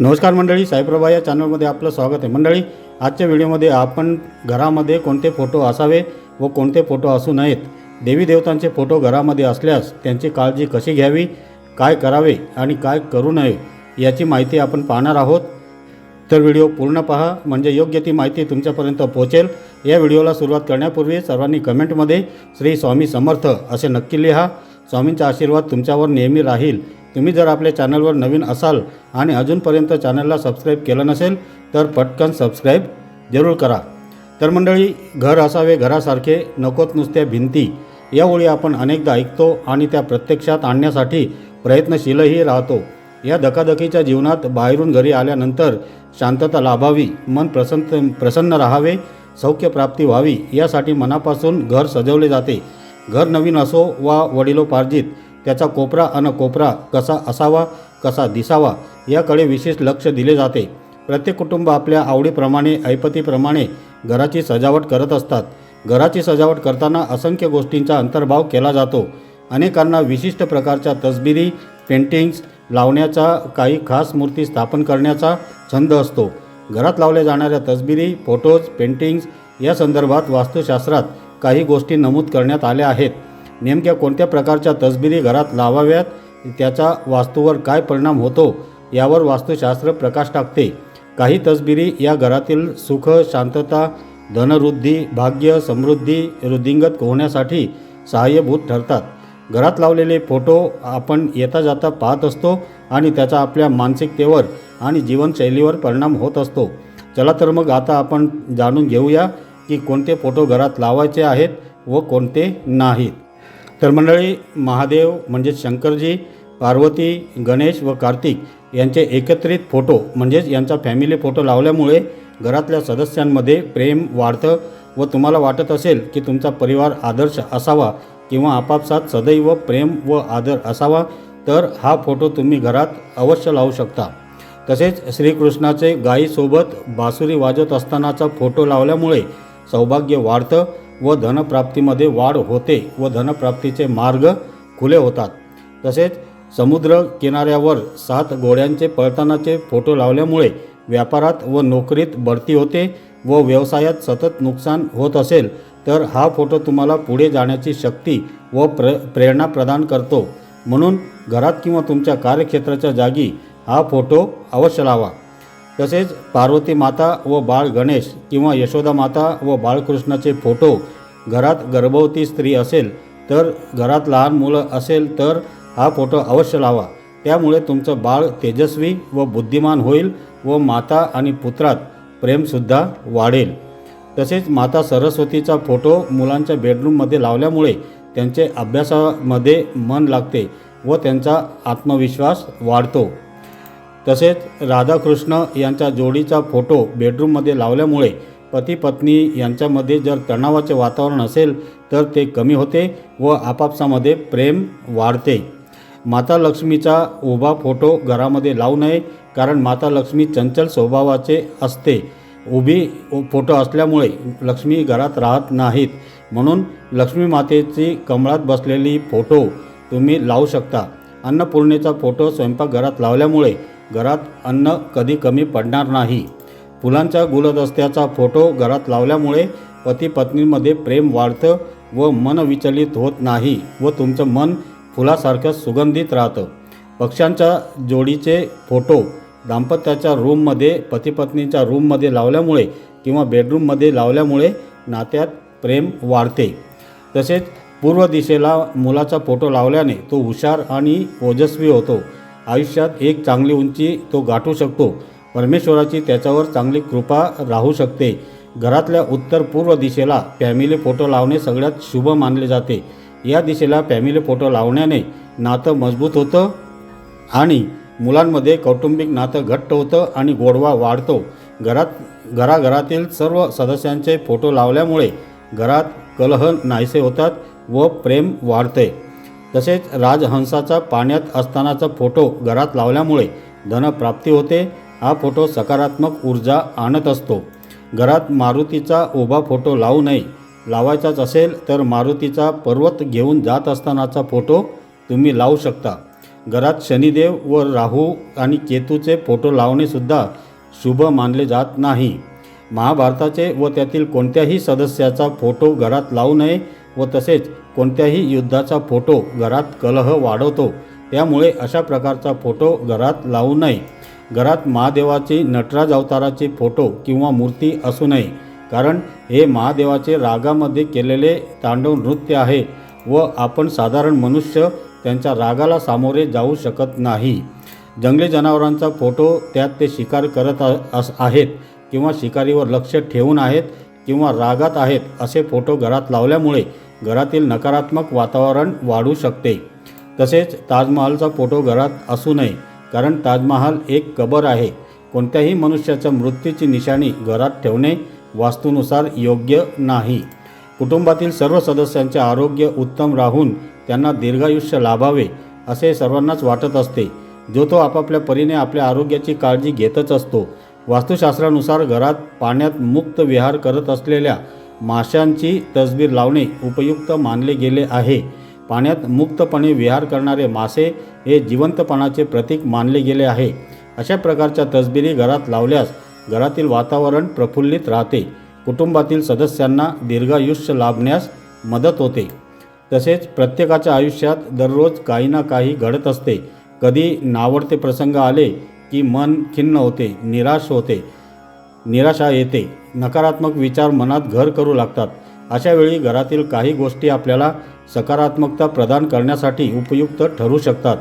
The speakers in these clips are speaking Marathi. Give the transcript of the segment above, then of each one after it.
नमस्कार मंडळी साईप्रभा या चॅनलमध्ये आपलं स्वागत आहे. मंडळी आजच्या व्हिडिओमध्ये आपण घरामध्ये कोणते फोटो असावे व कोणते फोटो असू नयेत? देवी देवतांचे फोटो घरामध्ये असल्यास त्यांची काळजी कशी घ्यावी? काय करावे आणि काय करू नये याची माहिती आपण पाहणार आहोत. तर व्हिडिओ पूर्ण पहा म्हणजे योग्य ती माहिती तुमच्यापर्यंत पोहोचेल. या व्हिडिओला सुरुवात करण्यापूर्वी सर्वांनी कमेंटमध्ये श्री स्वामी समर्थ असे नक्की लिहा. स्वामींचा आशीर्वाद तुमच्यावर नेहमी राहील. तुम्ही जर आपल्या चॅनलवर नवीन असाल आणि अजूनपर्यंत चॅनलला सबस्क्राईब केलं नसेल तर पटकन सबस्क्राईब जरूर करा. तर मंडळी घर असावे घरासारखे नकोत नुसत्या भिंती. या ओळी आपण अनेकदा ऐकतो आणि त्या प्रत्यक्षात आणण्यासाठी प्रयत्नशीलही राहतो. या धकाधकीच्या जीवनात बाहेरून घरी आल्यानंतर शांतता लाभावी मन प्रसन्न प्रसन्न राहावे सौख्य प्राप्ती व्हावी यासाठी मनापासून घर सजवले जाते. घर नवीन असो वा वडिलोपार्जित त्याचा कोपरा अन कोपरा कसा असावा कसा दिसावा याकडे विशेष लक्ष दिले जाते. प्रत्येक कुटुंब आपल्या आवडीप्रमाणे ऐपतीप्रमाणे घराची सजावट करत असतात. घराची सजावट करताना असंख्य गोष्टींचा अंतर्भाव केला जातो. अनेकांना विशिष्ट प्रकारच्या तसबिरी पेंटिंग्स लावण्याचा काही खास मूर्ती स्थापन करण्याचा छंद असतो. घरात लावल्या जाणाऱ्या तसबिरी फोटोज पेंटिंग्स या संदर्भात वास्तुशास्त्रात काही गोष्टी नमूद करण्यात आल्या आहेत. नेमक्या कोणत्या प्रकारच्या तसबिरी घरात लावाव्यात? त्याचा वास्तूवर काय परिणाम होतो? यावर वास्तुशास्त्र प्रकाश टाकते. काही तसबिरी या घरातील सुख शांतता धनवृद्धी भाग्य समृद्धी वृद्धिंगत होण्यासाठी सहाय्यभूत ठरतात. घरात लावलेले फोटो आपण येता जाता पाहत असतो आणि त्याचा आपल्या मानसिकतेवर आणि जीवनशैलीवर परिणाम होत असतो. चला तर मग आता आपण जाणून घेऊया की कोणते फोटो घरात लावायचे आहेत व कोणते नाहीत. तर मंडळी महादेव म्हणजेच शंकरजी पार्वती गणेश व कार्तिक यांचे एकत्रित फोटो म्हणजेच यांचा फॅमिली फोटो लावल्यामुळे घरातल्या सदस्यांमध्ये प्रेम वाढतं व तुम्हाला वाटत असेल की तुमचा परिवार आदर्श असावा किंवा आपापसात सदैव प्रेम व आदर असावा तर हा फोटो तुम्ही घरात अवश्य लावू शकता. तसेच श्रीकृष्णाचे गायीसोबत बासुरी वाजवत असतानाचा फोटो लावल्यामुळे सौभाग्य वाढतं व धनप्राप्तीमध्ये वाढ होते व धनप्राप्तीचे मार्ग खुले होतात. तसेच समुद्र किनाऱ्यावर सात घोड्यांचे पळतानाचे फोटो लावल्यामुळे व्यापारात व नोकरीत बढती होते व व्यवसायात सतत नुकसान होत असेल तर हा फोटो तुम्हाला पुढे जाण्याची शक्ती व प्र प्रेरणा प्रदान करतो. म्हणून घरात किंवा तुमच्या कार्यक्षेत्राच्या जागी हा फोटो अवश्य लावा. तसेच पार्वती माता व बाळ गणेश किंवा यशोदा माता व बाळकृष्णाचे फोटो घरात गर्भवती स्त्री असेल तर घरात लहान मुलं असेल तर हा फोटो अवश्य लावा. त्यामुळे तुमचं बाळ तेजस्वी व बुद्धिमान होईल व माता आणि पुत्रात प्रेमसुद्धा वाढेल. तसेच माता सरस्वतीचा फोटो मुलांच्या बेडरूममध्ये लावल्यामुळे त्यांचे अभ्यासामध्ये मन लागते व त्यांचा आत्मविश्वास वाढतो. तसेच राधाकृष्ण यांच्या जोडीचा फोटो बेडरूममध्ये लावल्यामुळे पती पत्नी यांच्यामध्ये जर तणावाचे वातावरण असेल तर ते कमी होते व आपापसामध्ये प्रेम वाढते. माता लक्ष्मीचा उभा फोटो घरामध्ये लावू नये कारण माता लक्ष्मी चंचल स्वभावाचे असते. उभी फोटो असल्यामुळे लक्ष्मी घरात राहत नाहीत. म्हणून लक्ष्मी मातेची कमळात बसलेली फोटो तुम्ही लावू शकता. अन्नपूर्णेचा फोटो स्वयंपाकघरात लावल्यामुळे घरात अन्न कधी कमी पडणार नाही. फुलांच्या गुलदस्त्याचा फोटो घरात लावल्यामुळे पती पत्नीमध्ये प्रेम वाढतं व मन विचलित होत नाही व तुमचं मन फुलासारखं सुगंधित राहतं. पक्ष्यांच्या जोडीचे फोटो दाम्पत्याच्या रूममध्ये पतीपत्नीच्या रूममध्ये लावल्यामुळे किंवा बेडरूममध्ये लावल्यामुळे नात्यात प्रेम वाढते. तसेच पूर्व दिशेला मुलाचा फोटो लावल्याने तो हुशार आणि ओजस्वी होतो. आयुष्यात एक चांगली उंची तो गाठू शकतो. परमेश्वराची त्याच्यावर चांगली कृपा राहू शकते. घरातल्या उत्तर पूर्व दिशेला फॅमिली फोटो लावणे सगळ्यात शुभ मानले जाते. या दिशेला फॅमिली फोटो लावण्याने नातं मजबूत होतं आणि मुलांमध्ये कौटुंबिक नातं घट्ट होतं आणि गोडवा वाढतो. घरात घराघरातील सर्व सदस्यांचे फोटो लावल्यामुळे घरात कलह नाहीसे होतात व प्रेम वाढते. तसेच राजहंसाचा पाण्यात असतानाचा फोटो घरात लावल्यामुळे धनप्राप्ती होते. हा फोटो सकारात्मक ऊर्जा आणत असतो. घरात मारुतीचा उभा फोटो लावू नये. लावायचाच असेल तर मारुतीचा पर्वत घेऊन जात असतानाचा फोटो तुम्ही लावू शकता. घरात शनिदेव व राहू आणि केतूचे फोटो लावणेसुद्धा शुभ मानले जात नाही. महाभारताचे व त्यातील कोणत्याही सदस्याचा फोटो घरात लावू नये. व तसेच कोणत्याही युद्धाचा फोटो घरात कलह वाढवतो. त्यामुळे अशा प्रकारचा फोटो घरात लावू नये. घरात महादेवाचे नटराज अवताराचे फोटो किंवा मूर्ती असू नये. कारण हे महादेवाचे रागामध्ये केलेले तांडव नृत्य आहे व आपण साधारण मनुष्य त्यांच्या रागाला सामोरे जाऊ शकत नाही. जंगली जनावरांचा फोटो त्यात ते शिकार करत अस आहेत किंवा शिकारीवर लक्ष ठेवून आहेत किंवा रागात आहेत असे फोटो घरात लावल्यामुळे घरातील नकारात्मक वातावरण वाढू शकते. तसेच ताजमहालचा फोटो घरात असू नये कारण ताजमहाल एक कबर आहे. कोणत्याही मनुष्याच्या मृत्यूची निशाणी घरात ठेवणे वास्तूनुसार योग्य नाही. कुटुंबातील सर्व सदस्यांचे आरोग्य उत्तम राहून त्यांना दीर्घायुष्य लाभावे असे सर्वांनाच वाटत असते. जो तो आपापल्या परीने आपल्या आरोग्याची काळजी घेतच असतो. वास्तुशास्त्रानुसार घरात पाण्यात मुक्त विहार करत असलेल्या माशांची तसबीर लावणे उपयुक्त मानले गेले आहे. पाण्यात मुक्तपणे विहार करणारे मासे हे जिवंतपणाचे प्रतीक मानले गेले आहे. अशा प्रकारच्या तसबिरी घरात लावल्यास घरातील वातावरण प्रफुल्लित राहते. कुटुंबातील सदस्यांना दीर्घायुष्य लाभण्यास मदत होते. तसेच प्रत्येकाच्या आयुष्यात दररोज काही ना काही घडत असते. कधी नावडते प्रसंग आले की मन खिन्न होते निराश होते. निराशा येते. नकारात्मक विचार मनात घर करू लागतात. अशा वेळी घरातील काही गोष्टी आपल्याला सकारात्मकता प्रदान करण्यासाठी उपयुक्त ठरू शकतात.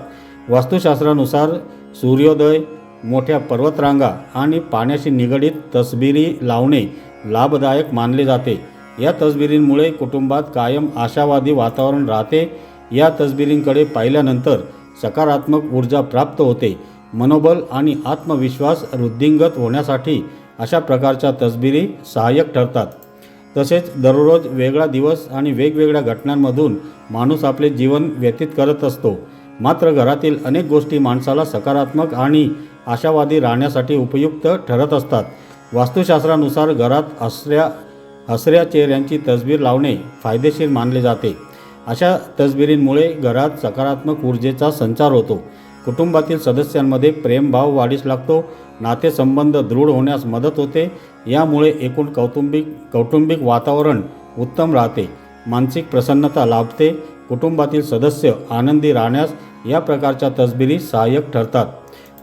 वास्तुशास्त्रानुसार सूर्योदय मोठ्या पर्वतरांगा आणि पाण्याशी निगडीत तसबिरी लावणे लाभदायक मानले जाते. या तसबिरींमुळे कुटुंबात कायम आशावादी वातावरण राहते. या तसबिरींकडे पाहिल्यानंतर सकारात्मक ऊर्जा प्राप्त होते. मनोबल आणि आत्मविश्वास वृद्धिंगत होण्यासाठी अशा प्रकारच्या तसबिरी सहाय्यक ठरतात. तसेच दररोज वेगळा दिवस आणि वेगवेगळ्या घटनांमधून माणूस आपले जीवन व्यतीत करत असतो. मात्र घरातील अनेक गोष्टी माणसाला सकारात्मक आणि आशावादी राहण्यासाठी उपयुक्त ठरत असतात. वास्तुशास्त्रानुसार घरात हसऱ्या हसऱ्या चेहऱ्यांची तसबीर लावणे फायदेशीर मानले जाते. अशा तसबिरींमुळे घरात सकारात्मक ऊर्जेचा संचार होतो. कुटुंबातील सदस्यांमध्ये प्रेमभाव वाढीस लागतो नातेसंबंध दृढ होण्यास मदत होते यामुळे एकूण कौटुंबिक कौटुंबिक वातावरण उत्तम राहते मानसिक प्रसन्नता लाभते कुटुंबातील सदस्य आनंदी राहण्यास या प्रकारच्या तसबिरी सहाय्यक ठरतात.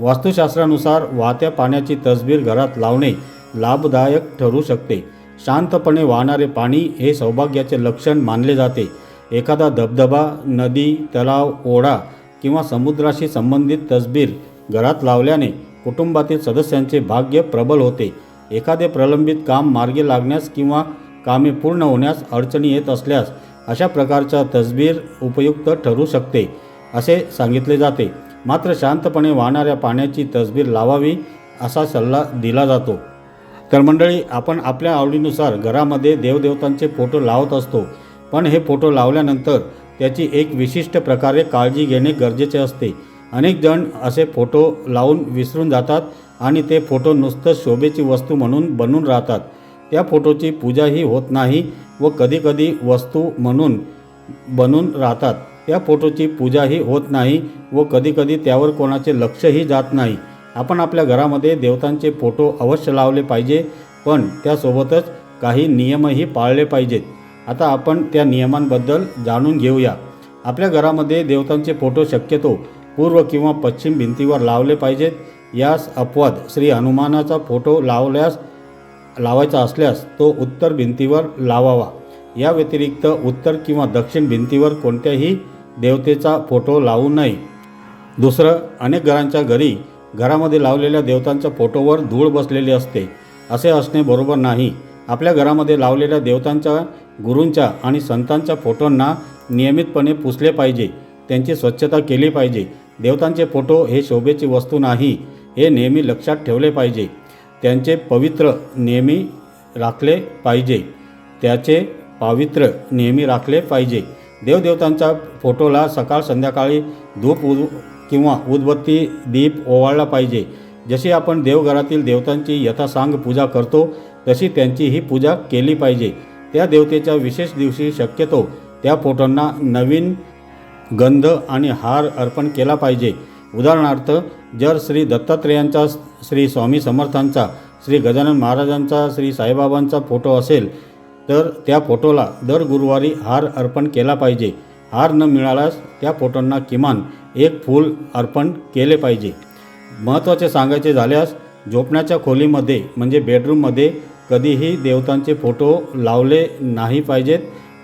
वास्तुशास्त्रानुसार वाहत्या पाण्याची तसबीर घरात लावणे लाभदायक ठरू शकते. शांतपणे वाहणारे पाणी हे सौभाग्याचे लक्षण मानले जाते. एखादा धबधबा नदी तलाव ओढा किंवा समुद्राशी संबंधित तसबीर घरात लावल्याने कुटुंबातील सदस्यांचे भाग्य प्रबल होते. एखादे प्रलंबित काम मार्गी लागण्यास किंवा कामे पूर्ण होण्यास अडचणी येत असल्यास अशा प्रकारच्या तसबीर उपयुक्त ठरू शकते असे सांगितले जाते. मात्र शांतपणे वाहणाऱ्या पाण्याची तसबीर लावावी असा सल्ला दिला जातो. तर मंडळी आपण आपल्या आवडीनुसार घरामध्ये देवदेवतांचे फोटो लावत असतो. पण हे फोटो लावल्यानंतर त्याची एक विशिष्ट प्रकारे काळजी घेणे गरजेचे असते. अनेक जण असे फोटो लावून विसरून जातात आणि ते फोटो नुसतं शोभेची वस्तू म्हणून बनून राहतात. त्या फोटोची पूजाही होत नाही व कधीकधी वस्तू म्हणून बनून राहतात. त्या फोटोची पूजाही होत नाही व कधीकधी त्यावर कोणाचे लक्षही जात नाही. आपण आपल्या घरामध्ये देवतांचे फोटो अवश्य लावले पाहिजे पण त्यासोबतच काही नियमही पाळले पाहिजेत. आता आपण त्या नियमांबद्दल जाणून घेऊया. आपल्या घरामध्ये देवतांचे फोटो शक्यतो पूर्व किंवा पश्चिम भिंतीवर लावले पाहिजेत. यास अपवाद श्री हनुमानाचा फोटो लावल्यास लावायचा असल्यास तो उत्तर भिंतीवर लावावा. या व्यतिरिक्त उत्तर किंवा दक्षिण भिंतीवर कोणत्याही देवतेचा फोटो लावू नये. दुसरं अनेक घरांच्या घरी घरामध्ये लावलेल्या देवतांच्या फोटोवर धूळ बसलेली असते. असे असणे बरोबर नाही. आपल्या घरामध्ये लावलेल्या देवतांच्या गुरूंच्या आणि संतांच्या फोटोंना नियमितपणे पुसले पाहिजे. त्यांची स्वच्छता केली पाहिजे. देवतांचे फोटो हे शोभेची वस्तू नाही हे नेहमी लक्षात ठेवले पाहिजे. त्यांचे पवित्र नेहमी राखले पाहिजे. त्याचे पावित्र्य नेहमी राखले पाहिजे. देवदेवतांच्या फोटोला सकाळ संध्याकाळी धूप उद किंवा उदबत्ती दीप ओवाळला पाहिजे. जशी आपण देवघरातील देवतांची यथासांग पूजा करतो तशी त्यांची ही पूजा केली पाहिजे. त्या देवतेच्या विशेष दिवशी शक्यतो त्या फोटोंना नवीन गंध आणि हार अर्पण केला पाहिजे. उदाहरणार्थ जर श्री दत्तात्रेयांचा श्री स्वामी समर्थांचा श्री गजानन महाराजांचा श्री साईबाबांचा फोटो असेल तर त्या फोटोला दर गुरुवारी हार अर्पण केला पाहिजे. हार न मिळाल्यास त्या फोटोंना किमान एक फूल अर्पण केले पाहिजे. महत्त्वाचे सांगायचे झाल्यास झोपण्याच्या खोलीमध्ये म्हणजे बेडरूममध्ये कधीही देवतांचे फोटो लावले नाही पाहिजेत.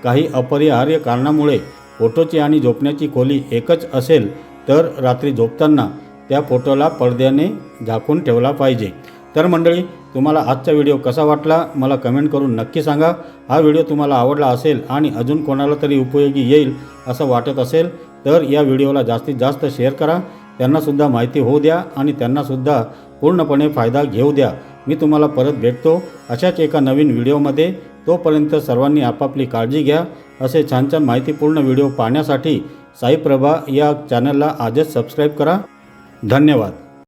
काही अपरिहार्य कारणामुळे फोटोची आणि झोपण्याची खोली एकच असेल तर रात्री झोपताना त्या फोटोला पडद्याने झाकून ठेवला पाहिजे. तर मंडळी तुम्हाला आजचा व्हिडिओ कसा वाटला मला कमेंट करून नक्की सांगा. हा व्हिडिओ तुम्हाला आवडला असेल आणि अजून कोणाला तरी उपयोगी येईल असं वाटत असेल तर या व्हिडिओला जास्तीत जास्त शेअर करा. त्यांनासुद्धा माहिती होऊ द्या आणि त्यांनासुद्धा पूर्णपणे फायदा घेऊ द्या. मी तुम्हाला परत भेटतो अशाच एका नवीन व्हिडिओमध्ये. तोपर्यंत सर्वांनी आपापली काळजी घ्या. असे छान छान माहितीपूर्ण व्हिडिओ पाहण्यासाठी साईप्रभा या चॅनलला आजच सबस्क्राईब करा. धन्यवाद.